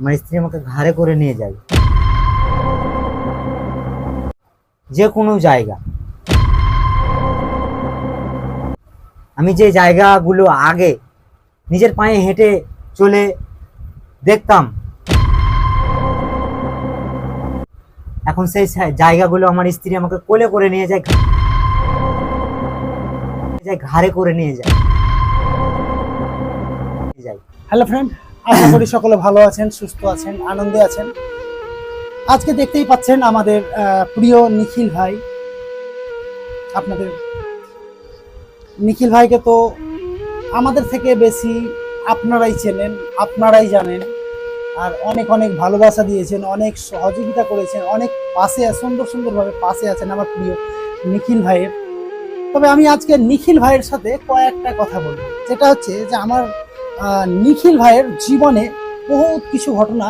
আমার স্ত্রী আমাকে ঘাড়ে করে নিয়ে যায়। যে কোনো জায়গা। আমি যে জায়গাগুলো আগে নিজের পায়ে হেঁটে চলে দেখতাম, এখন সেই জায়গাগুলো আমার স্ত্রী আমাকে কোলে করে নিয়ে যায় যায় ঘাড়ে করে নিয়ে যায়। হ্যালো ফ্রেন্ড আশা করি সকলে ভালো আছেন, সুস্থ আছেন, আনন্দে আছেন। আজকে দেখতেই পাচ্ছেন আমাদের প্রিয় নিখিল ভাই। আপনাদের, নিখিল ভাইকে তো আমাদের থেকে বেশি আপনারাই চেনেন, আপনারাই জানেন। আর অনেক অনেক ভালোবাসা দিয়েছেন, অনেক সহযোগিতা করেছেন, অনেক পাশে, সুন্দর, সুন্দরভাবে পাশে আছেন আমার প্রিয় নিখিল ভাইয়ের। তবে আমি আজকে নিখিল ভাইয়ের সাথে কয়েকটা কথা বলব। যেটা হচ্ছে যে আমার নিখিল ভাইয়ের জীবনে বহুত কিছু ঘটনা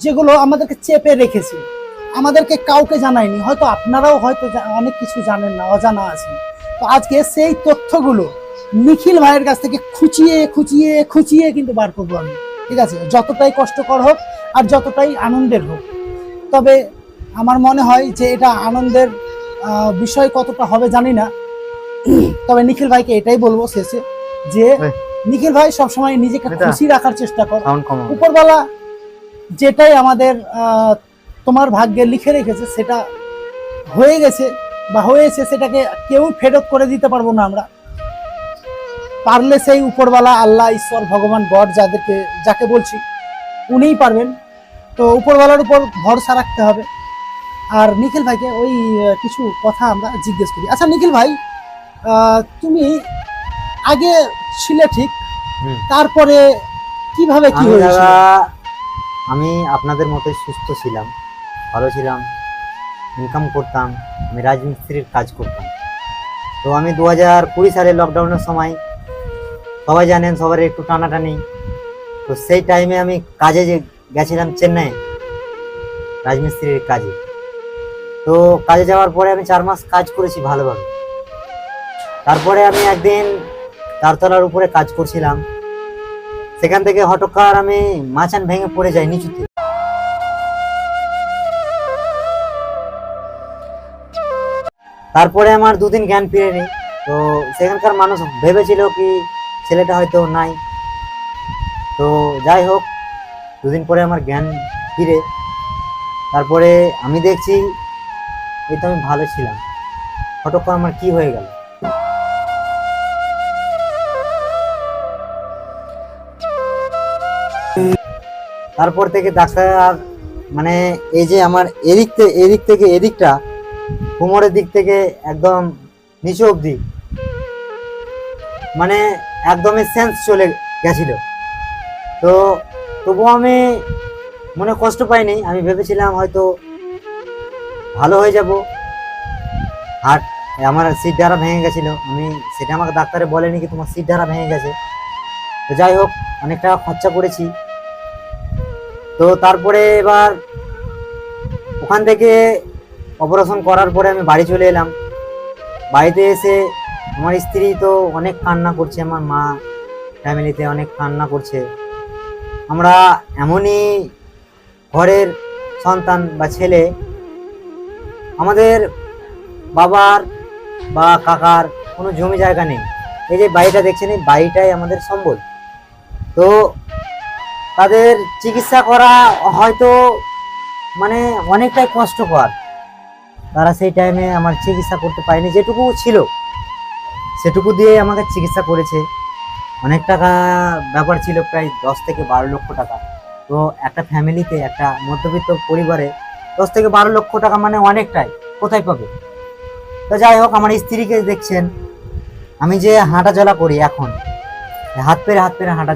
যেগুলো আমাদেরকে চেপে রেখেছে। আমাদেরকে কাউকে জানায়নি, হয়তো আপনারাও হয়তো অনেক কিছু জানেন না, অজানা আছেন। তো আজকে সেই তথ্যগুলো নিখিল ভাইয়ের কাছ থেকে খুঁচিয়ে খুঁচিয়ে খুঁচিয়ে কিন্তু বার করব আমি। ঠিক আছে? যতটাই কষ্টকর হোক আর যতটাই আনন্দের হোক। তবে আমার মনে হয় যে এটা আনন্দের বিষয় কতটা হবে জানি না। তবে নিখিল ভাইকে এটাই বলব শেষে যে এই। নিখিল ভাই সবসময় নিজেকে খুশি রাখার চেষ্টা কর। উপরওয়ালা যেটাই আমাদের তোমার ভাগ্যে লিখে রেখেছে সেটা হয়ে গেছে বা হয়েছে সেটাকে কেউ ফেরত করে দিতে পারব না আমরা। পারলে সেই উপরওয়ালা আল্লাহ ঈশ্বর ভগবান গড যাদেরকে যাকে বলছি উনিই পারবেন। তো উপরওয়ালার উপর ভরসা রাখতে হবে। আর নিখিল ভাইকে ওই কিছু কথা আমরা জিজ্ঞেস করি। আচ্ছা নিখিল ভাই আহ, তুমি আগে ছিলে ঠিক। তারপরে কীভাবে কি হয়েছিল? আমি আপনাদের মতোই সুস্থ ছিলাম ভালো ছিলাম ইনকাম করতাম আমি রাজমিস্ত্রির কাজ করতাম। তো আমি দু হাজার কুড়ি সালে লকডাউনের সময় সবাই জানেন সবার একটু টানাটানি। তো সেই টাইমে আমি কাজে যে গেছিলাম চেন্নাই রাজমিস্ত্রির কাজে। তো কাজে যাওয়ার পরে আমি চার মাস কাজ করেছি ভালোভাবে। তারপরে আমি একদিন চারতলার উপরে কাজ করছিলাম। সেখান থেকে হটকার আমি মাচান ভেঙে পড়ে যাই নিচুতে। তারপরে আমার দুদিন জ্ঞান ফিরেনি। তো সেখানকার মানুষ ভেবেছিল কি ছেলেটা হয়তো নাই। তো যাই হোক, দুদিন পরে আমার জ্ঞান ফিরে। তারপরে আমি দেখছি, এই তো আমি ভালো ছিলাম। হঠাৎ আমার কি হয়ে গেল? তারপর থেকে ডাক্তার মানে এই যে আমার এদিক থেকে এদিক থেকে এদিকটা, কোমরের দিক থেকে একদম নিচু অবধি মানে একদমই সেন্স চলে গেছিল। তো তবুও আমি মনে কষ্ট পাইনি, আমি ভেবেছিলাম হয়তো ভালো হয়ে যাব। আর আমার সিট ধারা ভেঙে গেছিল, আমি সেটা আমাকে ডাক্তারে বলেনি কি তোমার সিট ধারা ভেঙে গেছে। তো যাই হোক অনেক টাকা খরচা করেছি। তো তারপরে এবার ওখান থেকে অপারেশন করার পরে আমি বাড়ি চলে এলাম। বাড়িতে এসে আমার স্ত্রী তো অনেক কান্না করছে, আমার মা ফ্যামিলিতে অনেক কান্না করছে। আমরা এমনই ঘরের সন্তান বা ছেলে, আমাদের বাবার বা কাকার কোনো জমি জায়গা নেই। এই যে বাড়িটা দেখছেন, এই বাড়িটাই আমাদের সম্বল। তো তাদের চিকিৎসা করা হয়তো মানে অনেকটাই কষ্টকর। তারা সেই টাইমে আমার চিকিৎসা করতে পারেনি, যেটুকু ছিল। সেটুকু দিয়ে আমাকে চিকিৎসা করেছে। অনেক টাকা ব্যাপার ছিল, প্রায় দশ থেকে বারো লক্ষ টাকা। তো একটা ফ্যামিলিতে একটা মধ্যবিত্ত পরিবারে দশ থেকে বারো লক্ষ টাকা মানে অনেকটাই। কোথায় পাবে? তো যাই হোক, আমার স্ত্রীকে দেখছেন। আমি যে হাঁটা চলা করি এখন, হাত পেরে হাত পেরে হাঁটা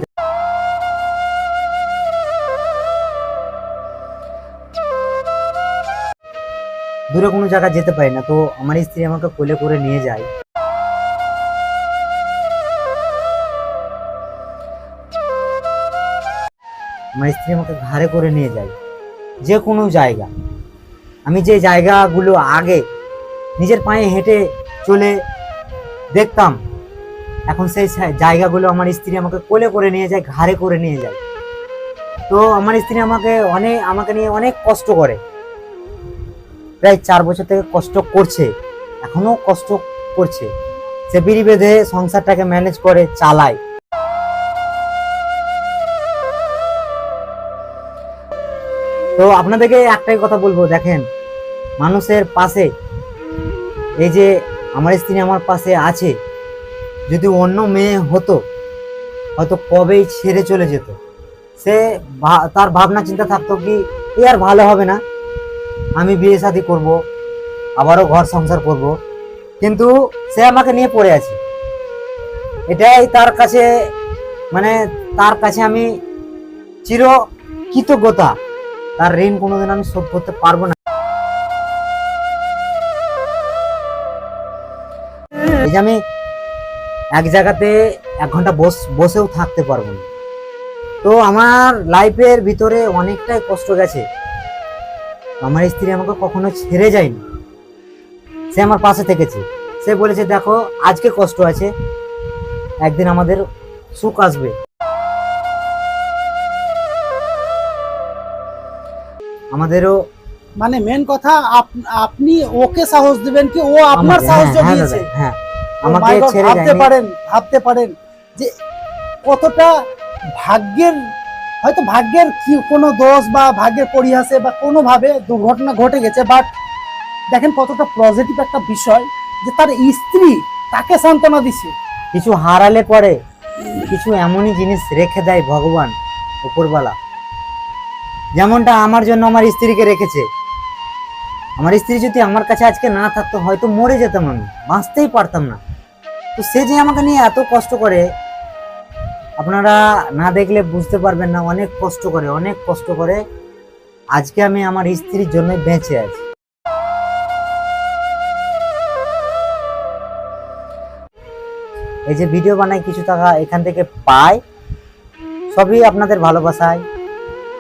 দূরে কোনো জায়গা যেতে পারি না। তো আমার স্ত্রী আমাকে কোলে করে নিয়ে যায়। আমার স্ত্রী আমাকে ঘাড়ে করে নিয়ে যায়। যে কোনো জায়গা। আমি যে জায়গাগুলো আগে নিজের পায়ে হেঁটে চলে দেখতাম, এখন সেই জায়গাগুলো আমার স্ত্রী আমাকে কোলে করে নিয়ে যায়, ঘাড়ে করে নিয়ে যায়। তো আমার স্ত্রী আমাকে অনেক আমাকে নিয়ে অনেক কষ্ট করে। প্রায় চার বছর থেকে কষ্ট করছে, এখনও কষ্ট করছে। সে বিড়ি বেঁধে সংসারটাকে ম্যানেজ করে, চালায়। তো আপনাদেরকে একটাই কথা বলব, দেখেন, মানুষের পাশে, এই যে আমার স্ত্রী আমার পাশে আছে, যদি অন্য মেয়ে হতো, হয়তো কবেই ছেড়ে চলে যেত। সে তার ভাবনা চিন্তা থাকতো কি, এ আর ভালো হবে না। আমি বিয়ে শাদি করব, আবারও ঘর সংসার করব, কিন্তু সে আমাকে নিয়ে পড়ে আছে। এটাই তার কাছে মানে তার কাছে আমি চির কৃতজ্ঞতা। তার ঋণ কোনোদিন আমি শোধ করতে পারব না। এই যে আমি এক জায়গাতে এক ঘণ্টা বস, বসেও থাকতে পারব না। তো আমার লাইফের ভিতরে অনেকটাই কষ্ট গেছে। আমার স্ত্রী আমাকে কখনো ছেড়ে যায়নি। সে আমার পাশে থেকেছে। সে বলেছে দেখো আজকে কষ্ট আছে। একদিন আমাদের সুখ আসবে। আমাদেরও মানে মেন কথা আপ- আপনি ওকে সাহস দিবেন কি ও আপনার সাহস হ্যাঁ, হ্যাঁ জগিয়েছে? দাদা, হ্যাঁ। Oh আমাকে ছেড়ে ভাবতে পারেন ভাবতে পারেন যে কতটা ভাগ্যের হয়তো ভাগ্যের কি কোনো দোষ বা ভাগ্যের পরিহাসে বা কোনোভাবে দুর্ঘটনা ঘটে গেছে বাট দেখেন কতটা পজিটিভ একটা বিষয় যে তার স্ত্রী তাকে সান্ত্বনা দিছে। কিছু হারালে পরে কিছু এমনই জিনিস রেখে দেয় ভগবান উপরওয়ালা। যেমনটা আমার জন্য আমার স্ত্রীকে রেখেছে। আমার স্ত্রী যদি আমার কাছে আজকে না থাকতো, হয়তো মরে যেতাম আমি, বাঁচতেই পারতাম না। তো সে যে আমাকে নিয়ে এত কষ্ট করে আপনারা না দেখলে বুঝতে পারবেন না, অনেক কষ্ট করে, অনেক কষ্ট করে আজকে আমি আমার স্ত্রীর জন্য বেঁচে আছি। এই যে ভিডিও বানাই, কিছু টাকা এখান থেকে পাই। সবই আপনাদের ভালোবাসায়।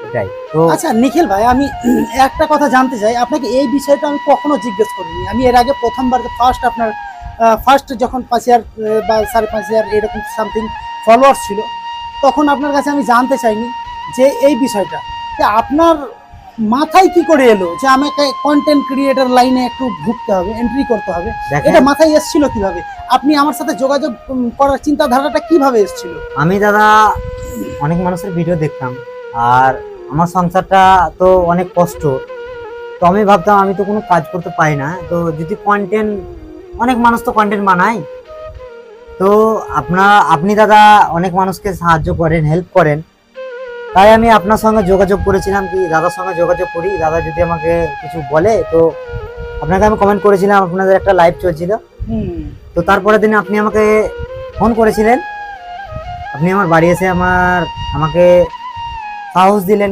এটাই। তো আচ্ছা নিখিল ভাই, আমি একটা কথা জানতে চাই। আপনাকে এই বিষয়টা আমি কখনো জিজ্ঞেস করিনি। আমি এর আগে প্রথমবার ফার্স্ট আপনার ফার্স্ট যখন পাঁচ হাজার বা সাড়ে পাঁচ হাজার এরকম সামথিং ফলোয়ার্স ছিল তখন আপনার কাছে আমি জানতে চাইনি যে এই বিষয়টা। যে আপনার মাথায় কি করে এলো যে আমাকে কন্টেন্ট ক্রিয়েটার লাইনে একটু ঢুকতে হবে এন্ট্রি করতে হবে? এটা মাথায় এসেছিল কীভাবে? আপনি আমার সাথে যোগাযোগ করার চিন্তাধারাটা কীভাবে এসেছিল? আমি দাদা অনেক মানুষের ভিডিও দেখতাম আর আমার সংসারটা তো অনেক কষ্ট। তো আমি ভাবতাম আমি তো কোনো কাজ করতে পারি না। তো যদি কন্টেন্ট অনেক মানুষ তো কন্টেন্ট বানায় তো আপনার আপনি দাদা অনেক মানুষকে সাহায্য করেন হেল্প করেন। তাই আমি আপনার সঙ্গে যোগাযোগ করেছিলাম কি দাদার সঙ্গে যোগাযোগ করি। দাদা যদি আমাকে কিছু বলে তো আপনাকে আমি কমেন্ট করেছিলাম আপনাদের একটা লাইভ চলছিল। তো তারপরের দিন আপনি আমাকে ফোন করেছিলেন। আপনি আমার বাড়ি এসে আমার আমাকে সাহস দিলেন